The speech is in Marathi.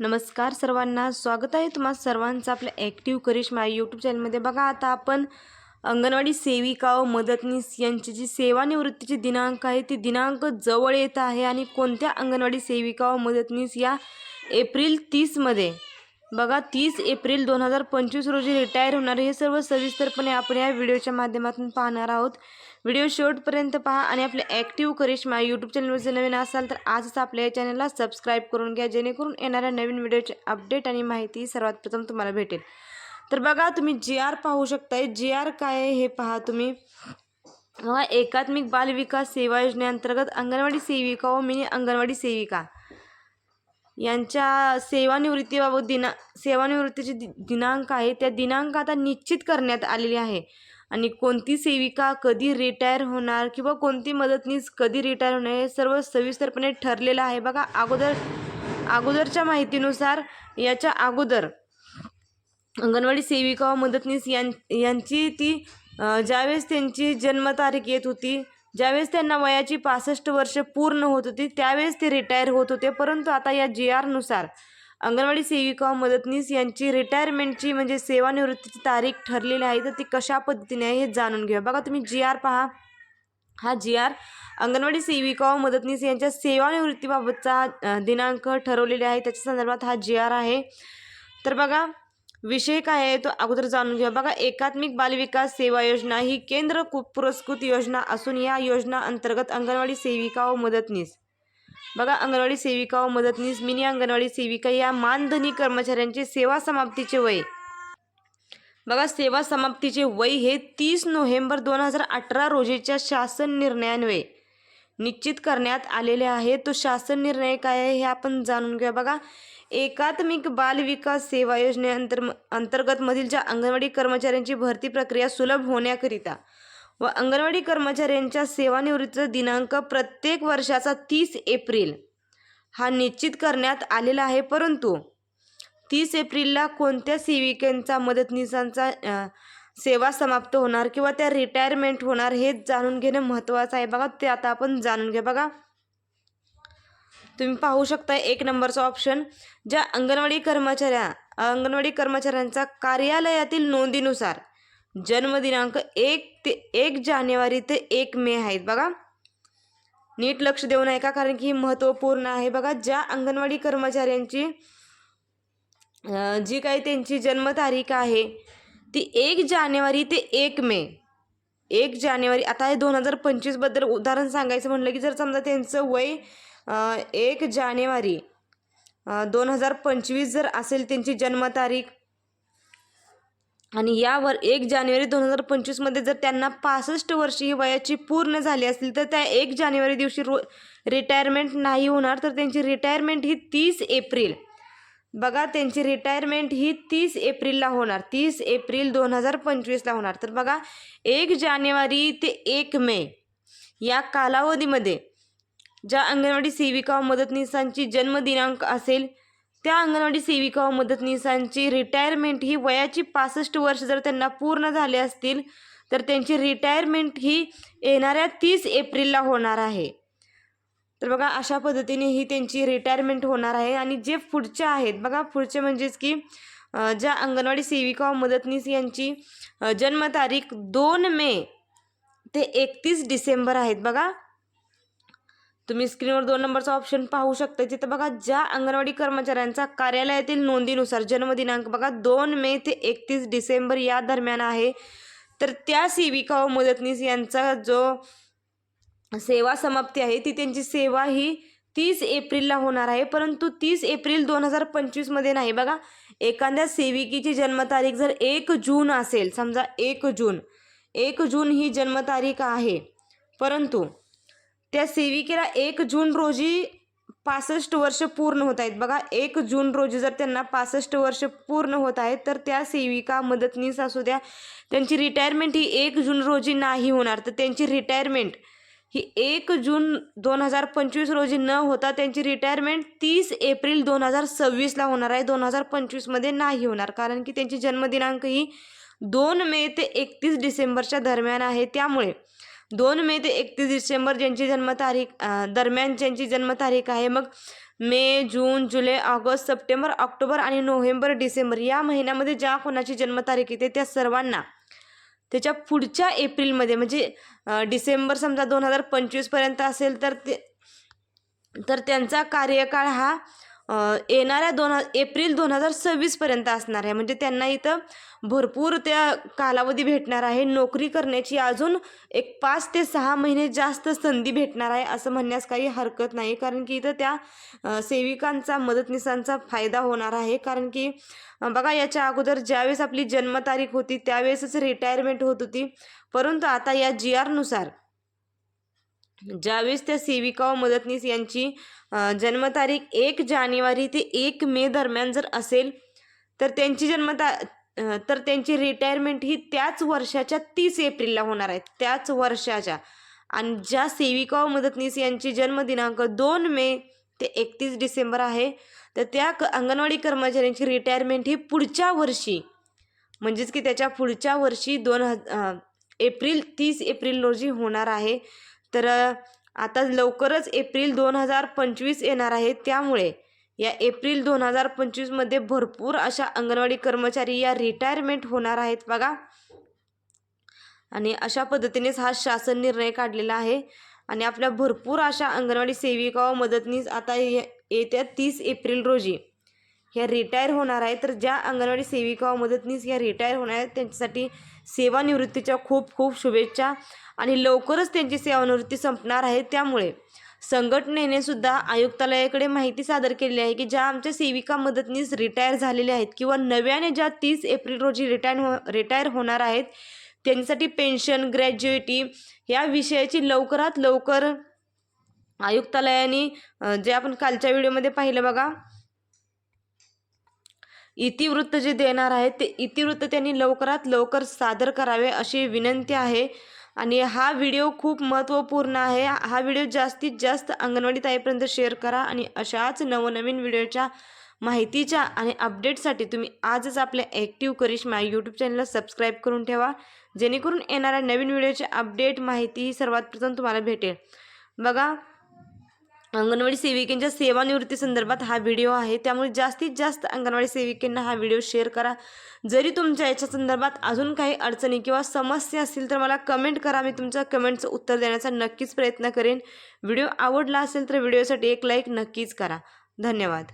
नमस्कार सर्वांना. स्वागत आहे तुम्हा सर्वांचं आपल्या ॲक्टिव्ह करिश्मा यूट्यूब चॅनलमध्ये बघा आता आपण अंगणवाडी सेविका व मदतनीस यांची जी सेवानिवृत्तीची दिनांक आहे ती दिनांक जवळ येत आहे. आणि कोणत्या अंगणवाडी सेविका व मदतनीस या एप्रिल तीसमध्ये बघा तीस एप्रिल दोन हजार पंचवीस रोजी रिटायर होणार हे सर्व सविस्तरपणे आपण या व्हिडिओच्या माध्यमातून पाहणार आहोत. व्हिडिओ शेवटपर्यंत पहा आणि आपले ॲक्टिव्ह करिश्मा यूट्यूब चॅनलवर जर नवीन असाल तर आजच आपल्या या चॅनलला सबस्क्राईब करून घ्या जेणेकरून येणाऱ्या नवीन व्हिडिओचे अपडेट आणि माहिती सर्वात प्रथम तुम्हाला भेटेल. तर बघा तुम्ही जी आर पाहू शकताय. जी आर काय आहे हे पहा तुम्ही. बघा एकात्मिक बालविकास सेवा योजनेअंतर्गत अंगणवाडी सेविका व मिनी अंगणवाडी सेविका. यांच्या सेवानिवृत्तीबाबत दिना सेवानिवृत्तीचे दि दिनांक आहे त्या दिनांक आता निश्चित करण्यात आलेली आहे. आणि कोणती सेविका कधी रिटायर होणार किंवा कोणती मदतनीस कधी रिटायर होणार हे सर्व सविस्तरपणे ठरलेलं आहे. बघा अगोदर अगोदरच्या माहितीनुसार याच्या अगोदर अंगणवाडी सेविका व मदतनीस यां यांची ती ज्यावेळेस त्यांची जन्मतारीख येत होती ज्यावेळेस त्यांना वयाची पासष्ट वर्ष पूर्ण होत होती त्यावेळेस ते रिटायर होत होते. परंतु आता या जी आरनुसार अंगणवाडी सेविका मदतनीस यांची रिटायरमेंटची म्हणजे सेवानिवृत्तीची तारीख ठरलेली आहे तर ती कशा पद्धतीने आहे हे जाणून घेऊया. बघा तुम्ही जी आर पहा. हा जी आर अंगणवाडी सेविका व मदतनीस यांच्या सेवानिवृत्तीबाबतचा दिनांक ठरवलेला आहे. त्याच्या संदर्भात हा जी आर आहे. तर बघा विषय काय आहे तो अगोदर जाणून घ्या बघा एकात्मिक बालविकास सेवा योजना ही केंद्र कु- पुरस्कृत योजना असून या योजना अंतर्गत अंगणवाडी सेविका व मदतनीस. बघा अंगणवाडी सेविका व मदतनीस मिनी अंगणवाडी सेविका या मानधनी कर्मचाऱ्यांचे सेवा समाप्तीचे वय. बघा सेवा समाप्तीचे वय हे तीस नोव्हेंबर दोन हजार अठरा रोजीच्या शासन निर्णयान्वये. निश्चित करण्यात आलेले आहे. तो शासन निर्णय काय आहे हे आपण जाणून घेऊया. बघा एकात्मिक बाल विकास सेवा योजनेअंतर अंतर्गत मधील ज्या अंगणवाडी कर्मचाऱ्यांची भरती प्रक्रिया सुलभ होण्याकरिता व अंगणवाडी कर्मचाऱ्यांच्या सेवानिवृत्तीचा दिनांक प्रत्येक वर्षाचा तीस एप्रिल हा निश्चित करण्यात आलेला आहे. परंतु तीस एप्रिलला कोणत्या सेविकांचा मदतनीसांचा सेवा समाप्त होणार किंवा त्या रिटायरमेंट होणार हे जाणून घेणं महत्त्वाचं आहे. बघा ते आता आपण जाणून घ्या. बघा तुम्ही पाहू शकता एक नंबरचा ऑप्शन ज्या अंगणवाडी कर्मचाऱ्या अंगणवाडी कर्मचाऱ्यांचा कार्यालयातील नोंदीनुसार जन्मदिनांक एक ते एक जानेवारी ते एक मे आहेत. बघा नीट लक्ष देऊन ऐका कारण की महत्त्वपूर्ण आहे. बघा ज्या अंगणवाडी कर्मचाऱ्यांची जी काही त्यांची जन्मतारीख आहे ती एक जानेवारी ते एक मे. एक जानेवारी आता हे दोन हजार पंचवीसबद्दल उदाहरण सांगायचं म्हणलं की जर समजा त्यांचं वय एक जानेवारी दोन हजार पंचवीस जर असेल त्यांची जन्मतारीख आणि यावर एक जानेवारी दोन हजार पंचवीसमध्ये जर त्यांना पासष्ट वर्ष ही वयाची पूर्ण झाली असतील तर त्या एक जानेवारी दिवशी रो रिटायरमेंट नाही होणार तर त्यांची रिटायरमेंट ही तीस एप्रिल. बघा त्यांची रिटायरमेंट ही तीस एप्रिलला होणार. तीस एप्रिल दोन हजार पंचवीसला होणार. तर बघा एक जानेवारी ते एक मे या कालावधीमध्ये ज्या अंगणवाडी सेविका व मदतनीसांची जन्मदिनांक असेल त्या अंगणवाडी सेविका व मदतनीसांची रिटायरमेंट ही वयाची पासष्ट वर्ष जर त्यांना पूर्ण झाले असतील तर त्यांची रिटायरमेंट ही येणाऱ्या तीस एप्रिलला होणार आहे. तर बघा अशा पद्धतीने ही त्यांची रिटायरमेंट होणार आहे. आणि जे पुढचे आहेत बघा पुढचे म्हणजेच की ज्या अंगणवाडी सेविका व मदतनीस यांची जन्मतारीख दोन मे ते एकतीस डिसेंबर आहेत बघा. तुम्ही स्क्रीनवर दोन नंबरचा ऑप्शन पाहू शकता. तिथं बघा ज्या अंगणवाडी कर्मचाऱ्यांचा कार्यालयातील नोंदीनुसार जन्मदिनांक बघा दोन मे ते एकतीस डिसेंबर या दरम्यान आहे. तर त्या सेविका व मदतनीस यांचा जो सेवा समाप्ती आहे. ती त्यांची सेवा ही तीस एप्रिलला होणार आहे. परंतु तीस एप्रिल दोन हजार पंचवीसमध्ये नाही. बघा एखाद्या सेविकेची जन्मतारीख जर एक जून असेल समजा एक जून एक जून ही जन्मतारीख आहे. परंतु त्या सेविकेला एक जून रोजी पासष्ट वर्ष पूर्ण होत आहेत. बघा एक जून रोजी जर त्यांना पासष्ट वर्ष पूर्ण होत आहेत तर त्या सेविका मदतनीस असू द्या त्यांची रिटायरमेंट ही एक जून रोजी नाही होणार. तर त्यांची रिटायरमेंट ही एक जून दोन हजार पंचवीस रोजी न होता त्यांची रिटायरमेंट तीस एप्रिल दोन हजार सव्वीसला होणार आहे. दोन हजार पंचवीसमध्ये नाही होणार. कारण की त्यांची जन्मदिनांक ही दोन मे ते एकतीस डिसेंबरच्या दरम्यान आहे. त्यामुळे दोन मे ते एकतीस डिसेंबर ज्यांची जन्मतारीख दरम्यान ज्यांची जन्मतारीख आहे मग May June July August September October आणि नोव्हेंबर डिसेंबर या महिन्यामध्ये ज्या कोणाची जन्मतारीख येते त्या सर्वांना त्याच्या पुढच्या एप्रिलमध्ये म्हणजे डिसेंबर समजा दोन हजार पंचवीसपर्यंत असेल तर ते तर त्यांचा कार्यकाळ हा येणाऱ्या दोन एप्रिल दोन हजार सव्वीसपर्यंत असणार आहे. म्हणजे त्यांना इथं भरपूर त्या कालावधी भेटणार आहे. नोकरी करण्याची अजून एक पाच ते सहा महिने जास्त संधी भेटणार आहे असं म्हणण्यास काही हरकत नाही. कारण की इथं त्या सेविकांचा मदतनीसांचा फायदा होणार आहे. कारण की बघा याच्या अगोदर ज्यावेळेस आपली जन्मतारीख होती त्यावेळेसच रिटायरमेंट होत होती. परंतु आता या जी आरनुसार ज्यावेळेस त्या सेविका व मदतनीस यांची जन्मतारीख एक जानेवारी ते एक मे दरम्यान जर असेल तर त्यांची जन्मता तर त्यांची रिटायरमेंट ही त्याच वर्षाच्या तीस एप्रिलला होणार आहे. त्याच वर्षाच्या. आणि ज्या सेविका व मदतनीस यांची जन्मदिनांक दोन मे ते एकतीस डिसेंबर आहे तर त्या क अंगणवाडी कर्मचाऱ्यांची रिटायरमेंट ही पुढच्या वर्षी म्हणजेच की त्याच्या पुढच्या वर्षी दोन हज एप्रिल तीस एप्रिल रोजी होणार आहे. तर आता लवकरच एप्रिल दोन हजार पंचवीस येणार आहे. त्यामुळे या एप्रिल दोन हजार पंचवीसमध्ये भरपूर अशा अंगणवाडी कर्मचारी या रिटायरमेंट होणार आहेत बघा. आणि अशा पद्धतीनेच हा शासन निर्णय काढलेला आहे. आणि आपल्या भरपूर अशा अंगणवाडी सेविका व मदतनीस आता ये- येत्या तीस एप्रिल रोजी ह्या रिटायर होणार आहेत तर ज्या अंगणवाडी सेविका व मदतनीस ह्या रिटायर होणार आहेत त्यांच्यासाठी सेवानिवृत्तीच्या खूप खूप शुभेच्छा. आणि लवकरच त्यांची सेवानिवृत्ती संपणार आहे. त्यामुळे संघटनेने सुद्धा आयुक्तालयाकडे माहिती सादर केली आहे की ज्या आमच्या सेविका मदतनीस रिटायर झालेल्या आहेत किंवा नव्याने ज्या तीस एप्रिल रोजी रिटायर हो रिटायर होणार आहेत त्यांच्यासाठी पेन्शन ग्रॅज्युएटी या विषयाची लवकरात लवकर आयुक्तालयाने जे आपण कालच्या व्हिडिओमध्ये पाहिलं बघा इतिवृत्त जे देणार आहे ते इतिवृत्त त्यांनी लवकरात लवकर सादर करावे अशी विनंती आहे. आणि हा व्हिडिओ खूप महत्त्वपूर्ण आहे. हा व्हिडिओ जास्तीत जास्त अंगणवाडी ताईपर्यंत शेअर करा आणि अशाच नवनवीन व्हिडिओच्या माहितीच्या आणि अपडेटसाठी तुम्ही आजच आपल्या ॲक्टिव्ह करिश्मा यूट्यूब चॅनलला सबस्क्राईब करून ठेवा जेणेकरून येणाऱ्या नवीन व्हिडिओचे अपडेट माहिती ही सर्वात प्रथम तुम्हाला भेटेल. बघा अंगणवाडी सेविकेंच्या सेवानिवृत्ती संदर्भात हा व्हिडिओ आहे. त्यामुळे जास्तीत जास्त अंगणवाडी सेविकेंना हा व्हिडिओ शेअर करा. जरी तुमच्या याच्या संदर्भात अजून काही अडचणी किंवा समस्या असतील तर मला कमेंट करा. मी तुमच्या कमेंटचं उत्तर देण्याचा नक्कीच प्रयत्न करेन. व्हिडिओ आवडला असेल तर व्हिडिओसाठी एक लाईक नक्कीच करा. धन्यवाद.